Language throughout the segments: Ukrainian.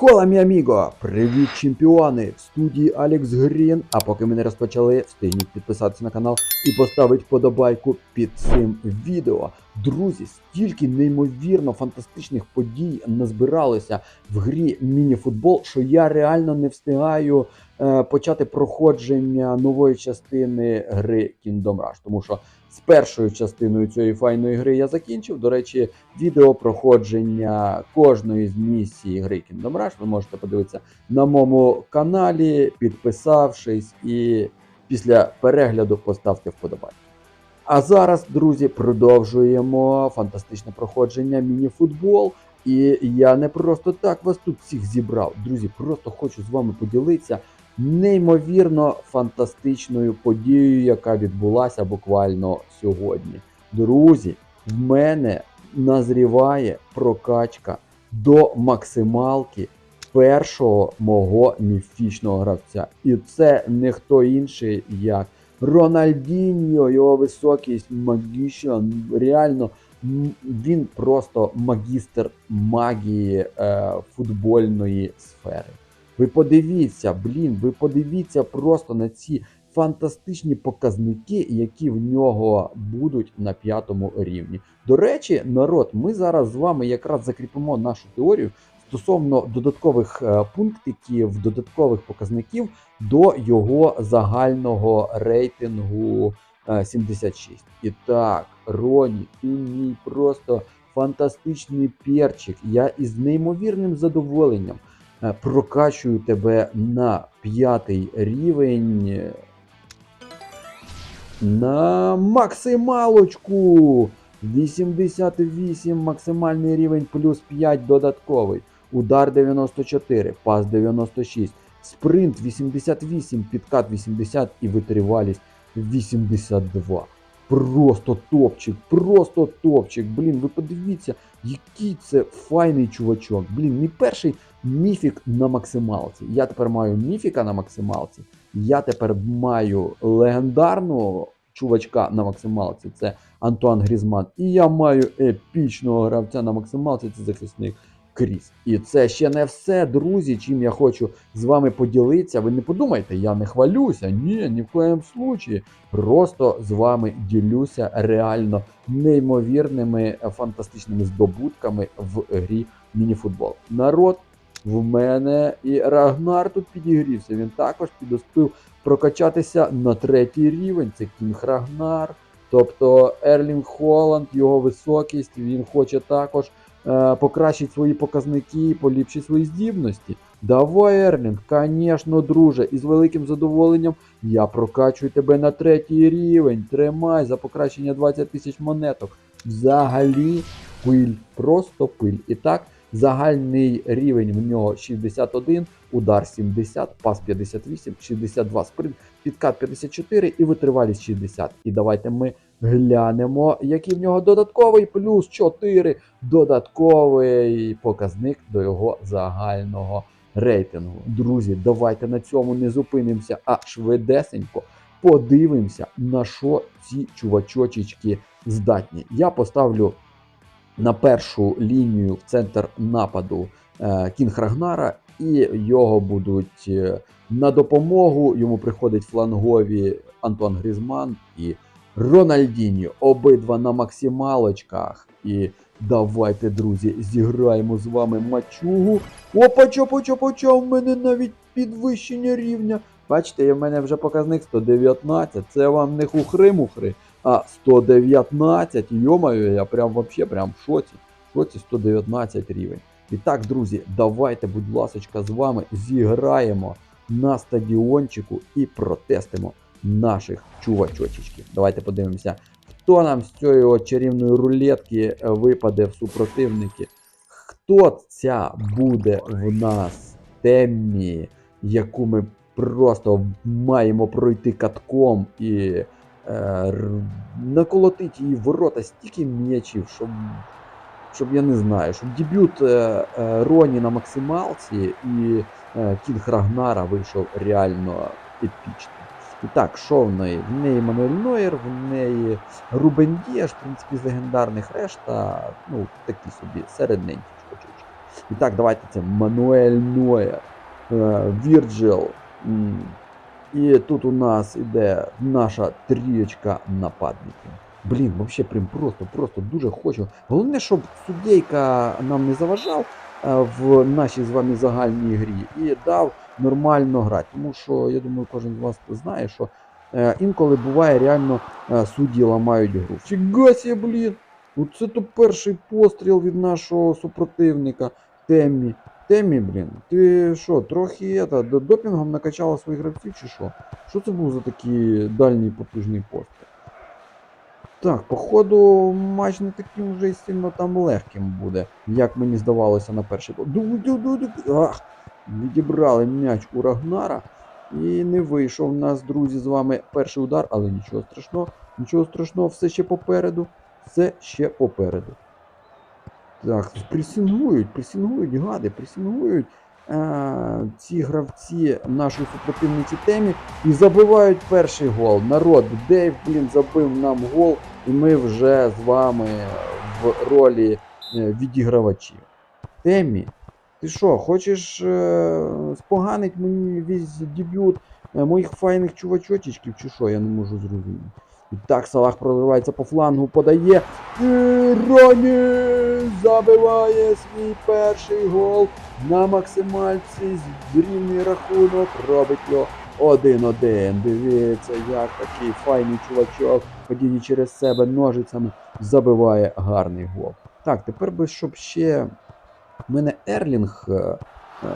Хола, мій аміго! Привіт, чемпіони! В студії Алекс Грін. А поки ми не розпочали, встигніть підписатися на канал і поставити подобайку під цим відео. Друзі, стільки неймовірно фантастичних подій назбиралося в грі мініфутбол, що я реально не встигаю е, почати проходження нової частини гри Kingdom Rush. Тому що з першою частиною цієї файної гри я закінчив. До речі, відео проходження кожної з місій гри Kingdom Rush ви можете подивитися на моєму каналі, підписавшись, і після перегляду поставте вподобайку. А зараз, друзі, продовжуємо фантастичне проходження мініфутбол. І я не просто так вас тут всіх зібрав. Друзі, просто хочу з вами поділитися неймовірно фантастичною подією, яка відбулася буквально сьогодні. Друзі, в мене назріває прокачка до максималки першого мого міфічного гравця. І це не хто інший, як Рональдіньо, його високість, магічна, реально. Він просто магістр магії е, футбольної сфери. Ви подивіться, блін, ви подивіться просто на ці фантастичні показники, які в нього будуть на п'ятому рівні. До речі, народ, ми зараз з вами якраз закріпимо нашу теорію стосовно додаткових е, пунктиків, додаткових показників до його загального рейтингу е, 76. І так, Роні, ти мій просто фантастичний перчик. Я із неймовірним задоволенням е, прокачую тебе на п'ятий рівень. е, На максималочку. 88 максимальний рівень плюс 5 додатковий. Удар 94, пас 96, спринт 88, підкат 80 і витривалість 82. Просто топчик, просто топчик. Блін, ви подивіться, який це файний чувачок. Блін, мій перший міфік на максималці. Я тепер маю міфіка на максималці. Я тепер маю легендарного чувачка на максималці. Це Антуан Грізман. І я маю епічного гравця на максималці. Це захисник Кріс. І це ще не все, друзі, чим я хочу з вами поділитися. Ви не подумайте, я не хвалюся. Ні, ні в коєму случаї. Просто з вами ділюся реально неймовірними е, фантастичними здобутками в грі мініфутбол. Народ. В мене і Рагнар тут підігрівся. Він також підоспив прокачатися на третій рівень. Це Кінг Рагнар. Тобто Ерлінг Холланд, його високість, він хоче також е, покращити свої показники, поліпшити свої здібності. Давай, Ерлінг, звісно, друже, і з великим задоволенням я прокачую тебе на третій рівень. Тримай за покращення 20 тисяч монеток. Взагалі пиль, просто пиль. І так, загальний рівень в нього 61, удар 70, пас 58, 62 спринт, підкат 54 і витривалість 60. І давайте ми глянемо, який в нього додатковий плюс 4 додатковий показник до його загального рейтингу. Друзі, давайте на цьому не зупинимося, а швидесенько подивимося, на що ці чувачочечки здатні. Я поставлю на першу лінію в центр нападу е, Кінг Рагнара, і його будуть е, на допомогу. Йому приходять флангові Антуан Грізман і Рональдіньо. Обидва на максималочках. І давайте, друзі, зіграємо з вами мачугу. Опа, чопа, чопа, ча, в мене навіть підвищення рівня. Бачите, в мене вже показник 119. Це вам не хухри-мухри, а 119. Йомаю, я прям вообще прям в шоці. В шоці 119 рівень. І так, друзі, давайте, будь ласочка, з вами зіграємо на стадіончику і протестимо наших чувачочечків. Давайте подивимося, хто нам з цієї чарівної рулетки е, випаде в супротивники. Хто ця буде в нас темі, яку ми просто маємо пройти катком і е, наколотити її ворота стільки м'ячів, щоб, щоб я не знаю, щоб дебют е, е, Роні на максималці і е, Кінг Рагнара вийшов реально епічним. І так, що в неї? В неї Мануель Нойер, в неї Рубен Діаш, в принципі, з легендарних решта, ну, такі собі середненькі чувачочки. І так, давайте це Мануель Нойер, е, Вірджил. І тут у нас іде наша трієчка нападників. Блін, взагалі прям просто, просто дуже хочу. Головне, щоб суддейка нам не заважав в нашій з вами загальній грі і дав нормально грати. Тому що я думаю, кожен з вас знає, що е, інколи буває реально е, судді ламають гру. Фіга сі, блін! Оце то перший постріл від нашого супротивника Теммі. Теммі, блін, ти що, трохи это, допінгом накачала своїх гравців чи що? Що це був за такий дальній потужний постріл? Так, походу, матч не таким вже й сильно там легким буде, як мені здавалося на перший. Ах! Відібрали м'яч у Рагнара. І не вийшов у нас, друзі, з вами перший удар, але нічого страшного, нічого страшного, все ще попереду. Все ще попереду. Так, пресінгують, пресінгують, гади, пресінгують е, ці гравці нашої супротивниці темі і забивають перший гол. Народ, Дейв, блін, забив нам гол, і ми вже з вами в ролі е, відігравачів. Темі, ти що, хочеш е, споганить мені весь дебют е, моїх файних чувачочечків, чи що, я не можу зрозуміти. І так, Салах проривається по флангу, подає. І Роні забиває свій перший гол на максимальці. Рівний рахунок робить його 1-1. Дивіться, як такий файний чувачок, ходіння через себе ножицями, забиває гарний гол. Так, тепер би, щоб ще в мене Ерлінг е, е,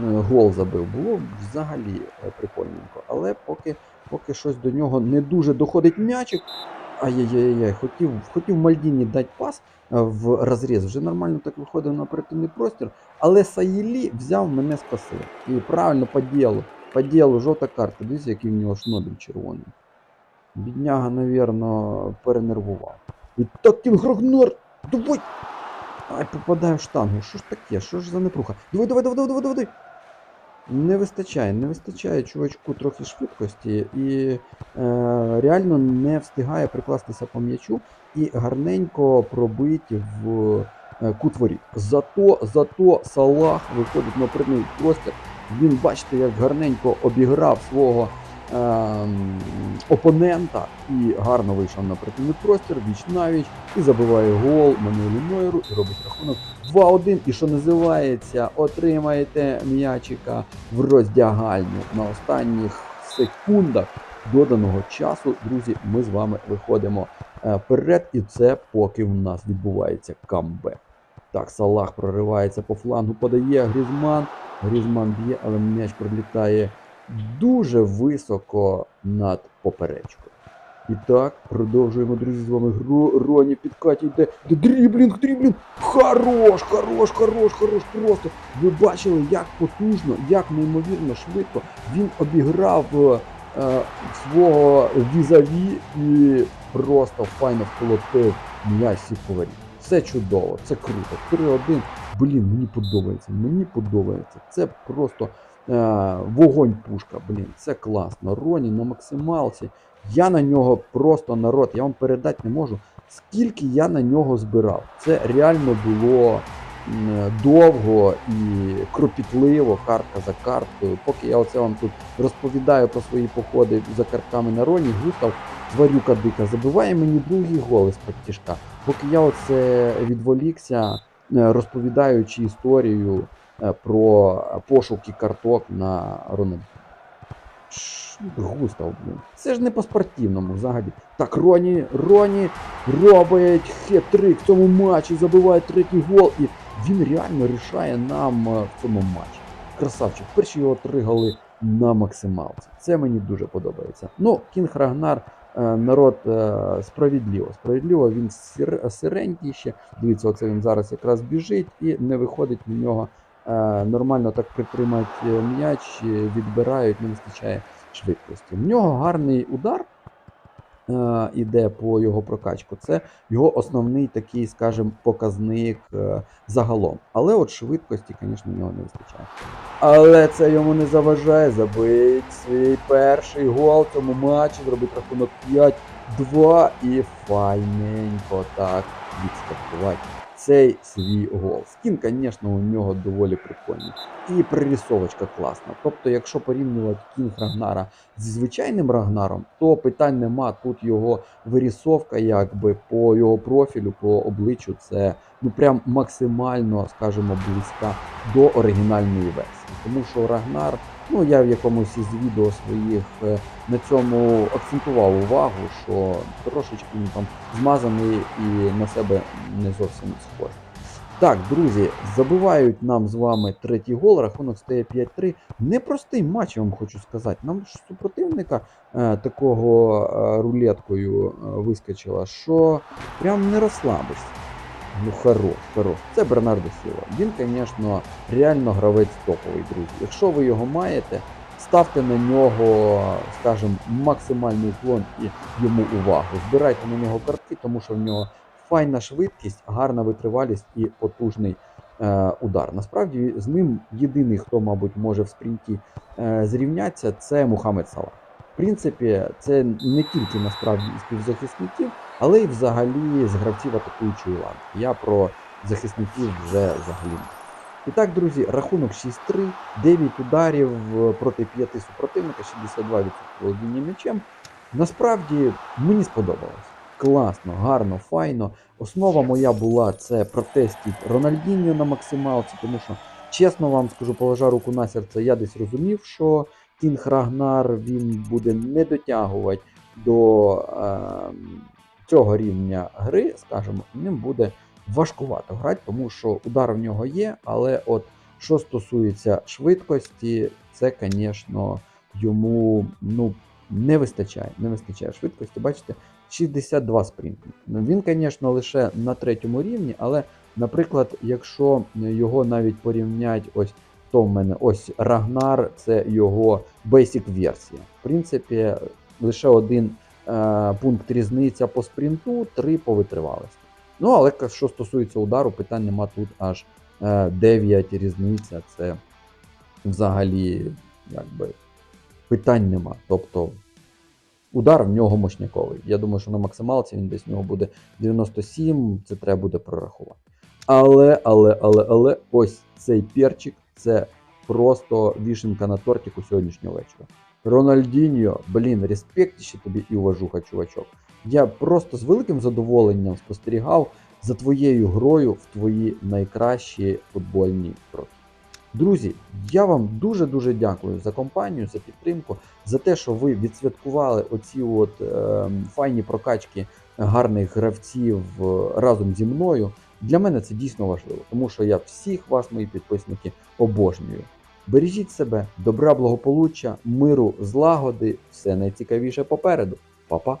гол забив, було взагалі е, прикольненько. Але поки, поки щось до нього не дуже доходить м'ячик. Ай-яй-яй-яй, хотів хотів Мальдіні дати пас е, в розріз. Вже нормально так виходив на оперативний простір. Але Саїлі взяв мене спасив. І правильно по ділу. По ділу, жовта карта. Дивіться, який в нього шнобель червоний. Бідняга, навірно, перенервував. І так він Грагнар! Давай! Ай, попадаю в штангу. Що ж таке? Що ж за непруха? Давай, давай, давай, давай, давай, давай. Не вистачає, не вистачає чувачку трохи швидкості і е, реально не встигає прикластися по м'ячу і гарненько пробити в е, кут воріт. Зато, зато Салах виходить на передній простір. Він, бачите, як гарненько обіграв свого е, опонента і гарно вийшов на передній простір, віч навіч, і забиває гол Мануелю Нойеру і робить рахунок 2-1. І що називається, отримаєте м'ячика в роздягальню на останніх секундах доданого часу. Друзі, ми з вами виходимо е, вперед, і це поки в нас відбувається камбек. Так, Салах проривається по флангу, подає Грізман. Грізман б'є, але м'яч пролітає дуже високо над поперечкою. І так, продовжуємо, друзі, з вами гру. Роні в підкаті йде. Дріблінг, дріблінг. Хорош, хорош, хорош, хорош. Просто. Ви бачили, як потужно, як неймовірно швидко він обіграв е, е, свого візаві і просто файно вколотив м'яч сітковарі. Все чудово, це круто. 3-1. Блін, мені подобається. Мені подобається. Це просто е, вогонь пушка. Блін, це класно. Роні на максималці. Я на нього просто народ, я вам передати не можу, скільки я на нього збирав. Це реально було довго і кропітливо, картка за карткою. Поки я оце вам тут розповідаю про свої походи за картками на Роні, Густав Зварюка Дика забиває мені другий гол із тяжка. Поки я оце відволікся, е, розповідаючи історію е, про пошуки карток на Рональді. Густав, блін. Це ж не по-спортивному взагалі. Так, Роні, Роні робить хет-трик в цьому матчі, забиває третій гол, і він реально рішає нам е, в цьому матчі. Красавчик, перші його три голи на максималці. Це мені дуже подобається. Ну, Кінг Рагнар, народ е, справедливо. Справедливо, він сиренький ще. Дивіться, оце він зараз якраз біжить і не виходить в нього е, нормально так притримати е, м'яч, е, відбирають, не вистачає швидкості. В нього гарний удар е, іде по його прокачку. Це його основний такий, скажімо, показник е, загалом. Але от швидкості, звісно, в нього не вистачає. Але це йому не заважає забити свій перший гол в цьому матчі, зробити рахунок 5-2 і файненько так відстартувати цей свій гол. Скін, звісно, у нього доволі прикольний. І прорисовочка класна. Тобто, якщо порівнювати кінг Рагнара зі звичайним Рагнаром, то питань нема. Тут його вирісовка, якби по його профілю, по обличчю, це ну прям максимально, скажімо, близька до оригінальної версії. Тому що Рагнар, ну я в якомусь із відео своїх е, на цьому акцентував увагу, що трошечки він там змазаний і на себе не зовсім схожий. Так, друзі, забивають нам з вами третій гол, рахунок стає 5-3. Непростий матч, я вам хочу сказати. Нам ж супротивника е, такого е, рулеткою е, вискочила, що прям не розслабишся. Ну, хорош, хорош. Це Бернардо Сіла. Він, звісно, реально гравець топовий, друзі. Якщо ви його маєте, ставте на нього, скажімо, максимальний уклон і йому увагу. Збирайте на нього картки, тому що в нього файна швидкість, гарна витривалість і потужний е, удар. Насправді з ним єдиний, хто, мабуть, може в спринті е, зрівнятися, це Мухаммед Салах. В принципі, це не тільки насправді із півзахисників, але й взагалі з гравців атакуючої ланки. Я про захисників вже взагалі. І так, друзі, рахунок 6-3, 9 ударів е, проти 5 супротивника, 62% володіння м'ячем. Насправді мені сподобалось. Класно, гарно, файно. Основа моя була це протестіть Рональдіньо на максималці, тому що, чесно вам скажу, положа руку на серце, я десь розумів, що Кінг Рагнар він буде не дотягувати до е, цього рівня гри, скажімо, ним буде важкувато грати, тому що удар в нього є, але от що стосується швидкості, це, звісно, йому ну, не вистачає. Не вистачає швидкості. Бачите, 62 спринти. Ну, Він, звісно, лише на третьому рівні, але, наприклад, якщо його навіть порівнять, ось то в мене ось Рагнар, це його basic версія. В принципі, лише один пункт різниця по спринту, три по витривалості. Ну, але що стосується удару, питань нема тут аж е, 9 різниця. Це взагалі якби питань нема. Тобто удар в нього мощняковий. Я думаю, що на максималці він десь в нього буде 97, це треба буде прорахувати. Але, але, але, але, ось цей перчик це просто вішенка на тортику сьогоднішнього вечора. Рональдіньо, блін, респект ще тобі і уважуха, чувачок. Я просто з великим задоволенням спостерігав за твоєю грою в твої найкращі футбольні роки. Друзі, я вам дуже-дуже дякую за компанію, за підтримку, за те, що ви відсвяткували оці от е, файні прокачки гарних гравців е, разом зі мною. Для мене це дійсно важливо, тому що я всіх вас, мої підписники, обожнюю. Бережіть себе, добра, благополуччя, миру, злагоди, все найцікавіше попереду. Па-па!